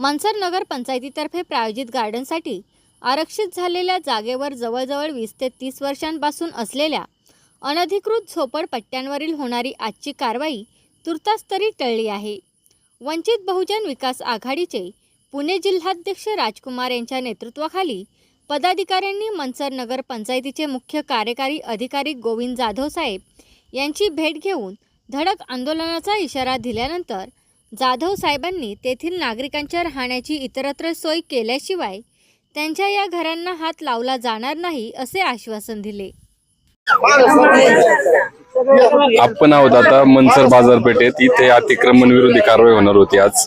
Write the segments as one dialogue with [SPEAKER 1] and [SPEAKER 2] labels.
[SPEAKER 1] मनसर नगर पंचायतीतर्फे प्रायोजित गार्डनसाठी आरक्षित झालेल्या जागेवर जवळजवळ वीस ते तीस वर्षांपासून असलेल्या अनधिकृत झोपडपट्ट्यांवरील होणारी आजची कारवाई तुर्तास तरी टळली आहे. वंचित बहुजन विकास आघाडीचे पुणे जिल्हाध्यक्ष राजकुमार यांच्या नेतृत्वाखाली पदाधिकाऱ्यांनी मनसर नगर पंचायतीचे मुख्य कार्यकारी अधिकारी गोविंद जाधव साहेब यांची भेट घेऊन धडक आंदोलनाचा इशारा दिल्यानंतर जाधव साहेबांनी तेथील नागरिकांच्या राहण्याची इतरत्र सोय केल्याशिवाय त्यांच्या या घरांना हात लावला जाणार नाही असे आश्वासन दिले.
[SPEAKER 2] आपण आहोत आता मनसर बाजारपेठेत. इथे अतिक्रमण विरोधी कारवाई होणार होती आज.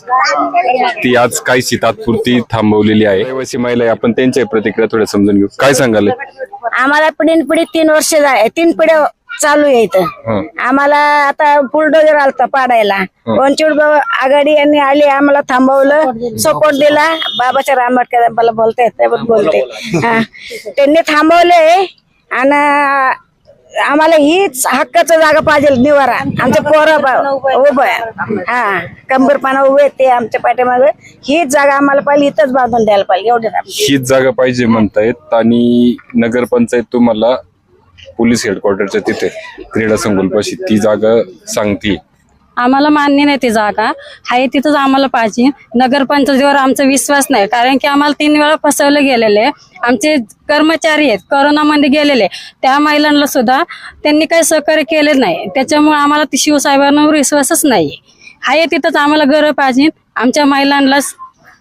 [SPEAKER 2] ती आज काही तात्पुरती थांबवलेली आहे. रहिवासी महिला आपण त्यांच्या प्रतिक्रिया थोड्या समजून घेऊ. काय सांगाल?
[SPEAKER 3] आम्हाला पिढीन पिढी तीन वर्ष झाले तीन पिढ्या चालू आहे इथं. आम्हाला आता बुलडोजर आलता पाडायला. वंचित आघाडी यांनी आली आम्हाला थांबवलं सपोर्ट दिला. बाबाच्या आंबेडकर मला बोलता बोलते हा. त्यांनी थांबवले आणि आम्हाला हीच हक्काचं जागा पाहिजे निवारा. आमच्या पोरं उभं. हा. कंबरपाना उभे ते आमच्या पाठीमागे. हीच जागा आम्हाला पाहिजे इथंच बांधून द्यायला पाहिजे एवढं
[SPEAKER 2] हीच जागा पाहिजे म्हणतायत. आणि नगरपंचायत तुम्हाला पोलीस हेडक्वार्टरच्या तिथे क्रीडा संकुलपाशी ती जागा सांगते.
[SPEAKER 4] आम्हाला मान्य नाही ती जागा. आहे तिथंच आम्हाला पाहिजे. नगरपंचायतीवर आमचा विश्वास नाही. कारण की आम्हाला तीन वेळा फसवले गेलेले. आमचे कर्मचारी आहेत करोनामध्ये गेलेले. त्या महिलांना सुद्धा त्यांनी काही सहकार्य केले नाही. त्याच्यामुळे आम्हाला ती शिवसाहेबांवर विश्वासच नाही. आहे तिथंच आम्हाला घर पाहिजे. आमच्या महिलांना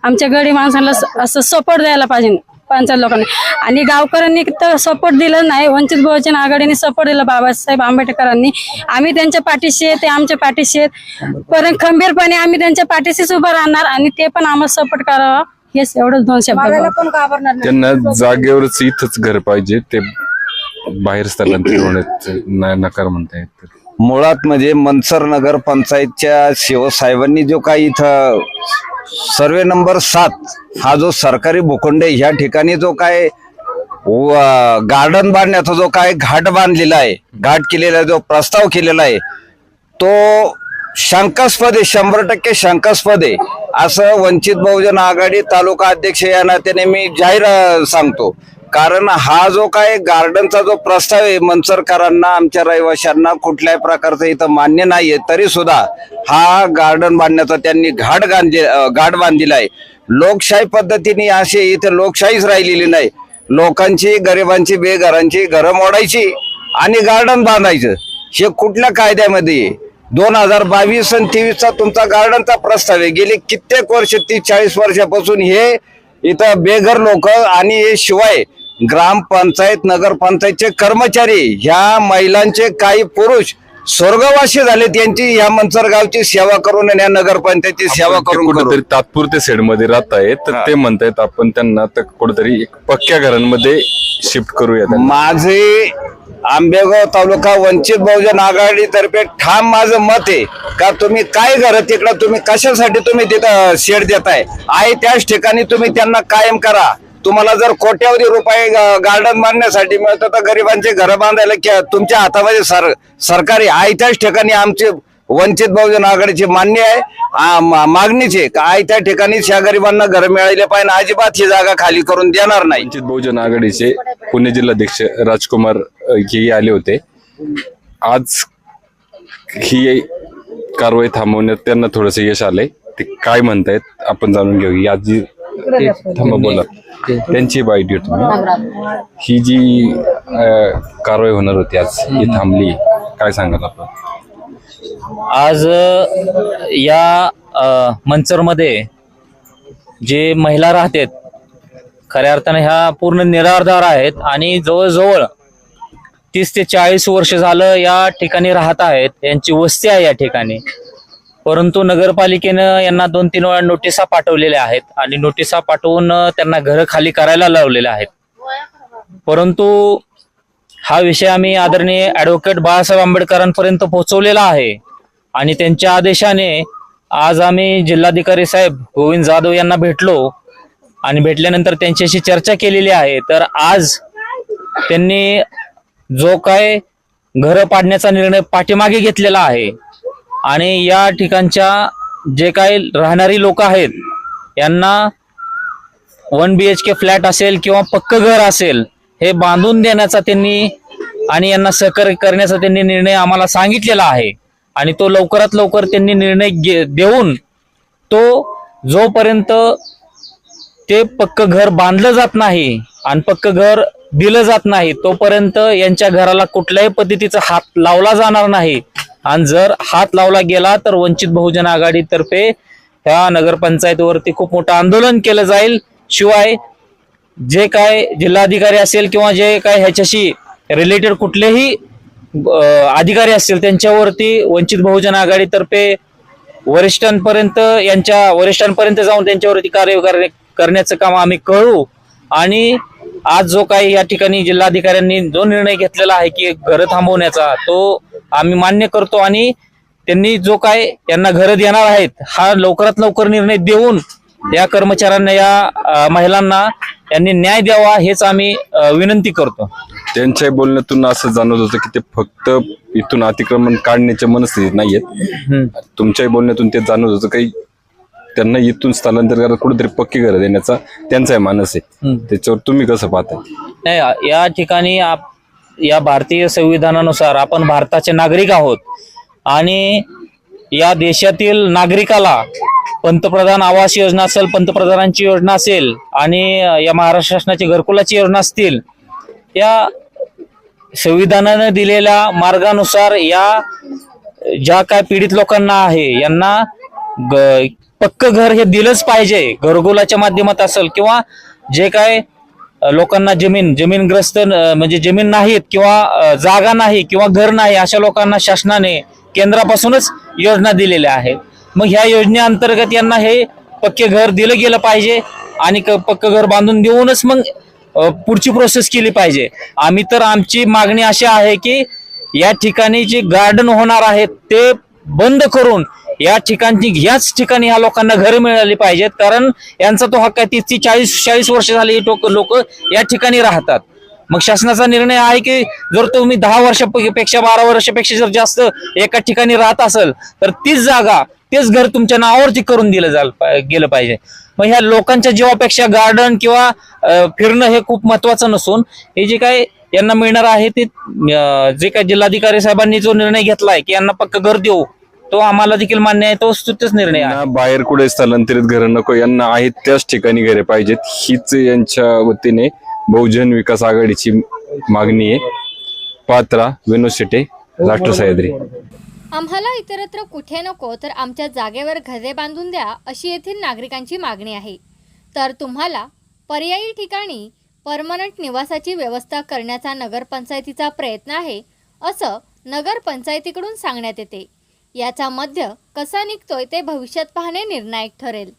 [SPEAKER 4] आमच्या गडी माणसांना असं सपोर्ट द्यायला पाहिजे. पंचायत लोकांनी. आणि गावकऱ्यांनी तर सपोर्ट दिला नाही. वंचित बहुजन आघाडीने सपोर्ट दिला बाबासाहेब आंबेडकरांनी. आम्ही त्यांच्या पाठीशी आहे ते आमच्या पाठीशी आहेत. पण खंबीरपणे आम्ही त्यांच्या पाठीशीच उभं राहणार आणि ते पण आम्हाला सपोर्ट करावा. हेच एवढंच दोन शब्द.
[SPEAKER 2] त्यांना जागेवरच इथंच घर पाहिजे. ते बाहेर स्थलांतरित होण्यात नकार म्हणतायत
[SPEAKER 5] मुळात म्हणजे मनसर नगर पंचायतच्या शिवसाहेबांनी जो काही इथं सर्वे नंबर सात हा जो सरकारी भूखंड आहे ह्या ठिकाणी जो काय गार्डन बांधण्याचा जो काय घाट बांधलेला आहे घाट केलेला जो प्रस्ताव केलेला आहे तो शंकास्पद आहे शंभर टक्के शंकास्पद आहे. असं वंचित बहुजन आघाडी तालुका अध्यक्ष या नात्याने मी जाहीर सांगतो. कारण हा जो काय गार्डनचा जो प्रस्ताव आहे मनसरकरांना आमच्या रहिवाशांना कुठल्याही प्रकारचं इथं मान्य नाहीये. तरी सुद्धा हा गार्डन बांधण्याचा त्यांनी घाट गांधी घाट बांधलेला आहे. लोकशाही पद्धतीने असे इथे लोकशाहीच राहिलेली नाही. लोकांची गरिबांची बेघरांची घरं मोडायची आणि गार्डन बांधायचं. हे कुठल्या कायद्यामध्ये दोन हजार बावीस आणि तेवीसचा तुमचा गार्डनचा प्रस्ताव आहे. गेली कित्येक वर्ष तीस चाळीस वर्षापासून हे इथं बेघर लोक आणि हे शिवाय ग्रामपंचायत नगरपंचायतचे कर्मचारी ह्या महिलांचे काही पुरुष स्वर्गवासी झाले त्यांची ह्या मनसर गावची सेवा करून आणि या नगरपंचायतची सेवा करून
[SPEAKER 2] कुठेतरी तात्पुरते सेडमध्ये राहत आहेत तर ते म्हणतायत आपण त्यांना तर कुठेतरी एक पक्क्या घरांमध्ये शिफ्ट करूया त्यांना.
[SPEAKER 5] माझे आंबेगाव तालुका वंचित बहुजन आघाडी तर्फे ठाम माझं मत आहे का तुम्ही काय घर तिकडं तुम्ही कशासाठी तुम्ही तिथं शेड देताय? आहे त्याच ठिकाणी तुम्ही त्यांना कायम करा. तुम्हाला जर कोट्यावधी रुपये गार्डन बांधण्यासाठी मिळतं तर गरिबांचे घर बांधायला क्या- तुमच्या हातामध्ये सर सरकारी आयत्याच ठिकाणी आमचे वंचित बहुजन आघाडीची मान्य आहे. मागणीचे मागणीच आहे. का त्या ठिकाणीच या गरिबांना घर मिळाले पाहिजे अजिबात ही जागा खाली करून देणार नाही.
[SPEAKER 2] वंचित बहुजन आघाडीचे पुणे जिल्हाध्यक्ष राजकुमार हेही आले होते. आज ही कारवाई थांबवण्यात त्यांना थोडस यश आलंय. ते काय म्हणतायत आपण जाणून घेऊ या आजी ते थांबा बोला. त्यांची बाईट तुम्ही ही जी अ, कारवाई होणार होती आज ही थांबली. काय सांगाल आपण?
[SPEAKER 6] आज अ, या अ, मंचरमध्ये जे महिला राहतात खऱ्या अर्थाने ह्या पूर्ण निराधार आहेत आणि जवळजवळ तीस ते चाळीस वर्ष झालं या ठिकाणी राहत आहेत. यांची वस्ती आहे या ठिकाणी. परंतु नगरपालिकेनं यांना दोन तीन वेळा नोटिसा पाठवलेल्या आहेत आणि नोटिसा पाठवून त्यांना घरं खाली करायला लावलेल्या आहेत. परंतु हा विषय आम्ही आदरणीय ऍडव्होकेट बाळासाहेब आंबेडकरांपर्यंत पोहोचवलेला आहे आणि त्यांच्या आदेशाने आज आम्ही जिल्हाधिकारी साहेब गोविंद जाधव यांना भेटलो आणि भेटल्यानंतर त्यांच्याशी चर्चा केलेली आहे. तर आज त्यांनी जो काय घरं पाडण्याचा निर्णय पाठीमागे घेतलेला आहे आणि या ठिकाणच्या जे काही राहणारी लोक आहेत यांना one B H K flat असेल किंवा पक्क घर असेल हे बांधून देण्याचा त्यांनी आणि यांना सहकार्य करण्याचा त्यांनी निर्णय आम्हाला सांगितलेला आहे. आणि तो लवकरात लवकर त्यांनी निर्णय घे- देऊन तो जोपर्यंत ते पक्क घर बांधलं जात नाही आणि पक्क घर दिलं जात नाही तोपर्यंत यांच्या घराला कुठल्याही पद्धतीचा हात लावला जाणार नाही. आणि जर हात लावला गेला तर वंचित बहुजन आघाडीतर्फे ह्या नगरपंचायतीवरती खूप मोठं आंदोलन केलं जाईल. शिवाय जे काय जिल्हाधिकारी असेल किंवा जे काय ह्याच्याशी रिलेटेड कुठलेही अधिकारी असतील त्यांच्यावरती वंचित बहुजन आघाडीतर्फे वरिष्ठांपर्यंत यांच्या वरिष्ठांपर्यंत जाऊन त्यांच्यावरती कार्य करण्याचं काम आम्ही करू आणि आज जो काही या ठिकाणी जिल्हाधिकाऱ्यांनी जो निर्णय घेतलेला आहे की घरं थांबवण्याचा तो आम्ही मान्य करतो आणि त्यांनी जो काय यांना घरं देणार आहेत हा लवकरात लवकर निर्णय देऊन या कर्मचाऱ्यांना या महिलांना यांनी न्याय द्यावा हेच आम्ही विनंती करतो.
[SPEAKER 2] त्यांच्या बोलण्यातून असं जाणवत होतं की ते फक्त इथून अतिक्रमण काढण्याच्या मनस्थितीत नाहीयेत. तुमच्याही बोलण्यातून ते जाणवत होतं काही त्यांना इथून स्थलांतर करायला कुठेतरी पक्की घर देण्याचा त्यांचा मानस आहे. त्याच्यावर तुम्ही कसं पाहताय?
[SPEAKER 6] नाही या ठिकाणी आप- या भारतीय संविधानानुसार आपण भारताचे नागरिक आहोत. आणि या देशातील नागरिकाला पंतप्रधान आवास योजना असेल पंतप्रधानांची योजना असेल आणि या महाराष्ट्र शासनाची घरकुलाची योजना असतील या संविधानानं दिलेल्या मार्गानुसार या ज्या काय पीडित लोकांना आहे यांना ग- पक्क घर हे दिलंच पाहिजे. घरकुलाच्या माध्यमात असेल किंवा जे काय लोकांना जमीन जमीनग्रस्त न- म्हणजे जमीन नाहीत किंवा जागा नाही किंवा घर नाही अशा लोकांना शासनाने केंद्रापासूनच योजना दिलेल्या आहेत. मग ह्या योजनेअंतर्गत यांना हे पक्के घर दिलं गेलं पाहिजे आणि क- पक्क घर बांधून देऊनच मग पुढची प्रोसेस केली पाहिजे. आम्ही तर आमची मागणी अशी आहे की या ठिकाणी जे गार्डन होणार आहेत ते बंद करून या ठिकाणी याच ठिकाणी या लोकांना घर मिळाली पाहिजेत. कारण यांचा तो हक्क आहे तीस ती चाळीस चाळीस वर्ष झाली लोक या ठिकाणी राहतात. मग शासनाचा निर्णय आहे की जर तुम्ही दहा वर्षापेक्षा बारा वर्षापेक्षा जर जास्त एका ठिकाणी राहत असेल तर तीच जागा तेच घर तुमच्या नावावरती करून दिलं जाल गेलं पाहिजे. मग ह्या लोकांच्या जीवापेक्षा गार्डन किंवा फिरणं हे खूप महत्वाचं नसून हे जे काय यांना मिळणार आहे ते जे काय जिल्हाधिकारी साहेबांनी जो निर्णय घेतलाय की यांना पक्क घर देऊ. तो आम्हाला देखील मान्य आहे तो तोच निर्णय आहे.
[SPEAKER 2] यांना बाहेर कुठे स्थलांतरित घरं नको यांना आहेत त्याच ठिकाणी घरे पाहिजेत. हीच यांच्या वतीने बहुजन विकास आघाडीची मागणी आहे. पात्रा विनोद शेटे राष्ट्र सह्याद्री.
[SPEAKER 1] आम्हाला इतरत्र कुठे नको तर आमच्या जागेवर घरे बांधून द्या अशी येथील नागरिकांची मागणी आहे. तर तुम्हाला पर्यायी ठिकाणी परमनंट निवासाची व्यवस्था करण्याचा नगरपंचायतीचा प्रयत्न आहे असं नगरपंचायतीकडून सांगण्यात येते. याचा मध्य कसा निघतोय ते भविष्यात पाहणे निर्णायक ठरेल.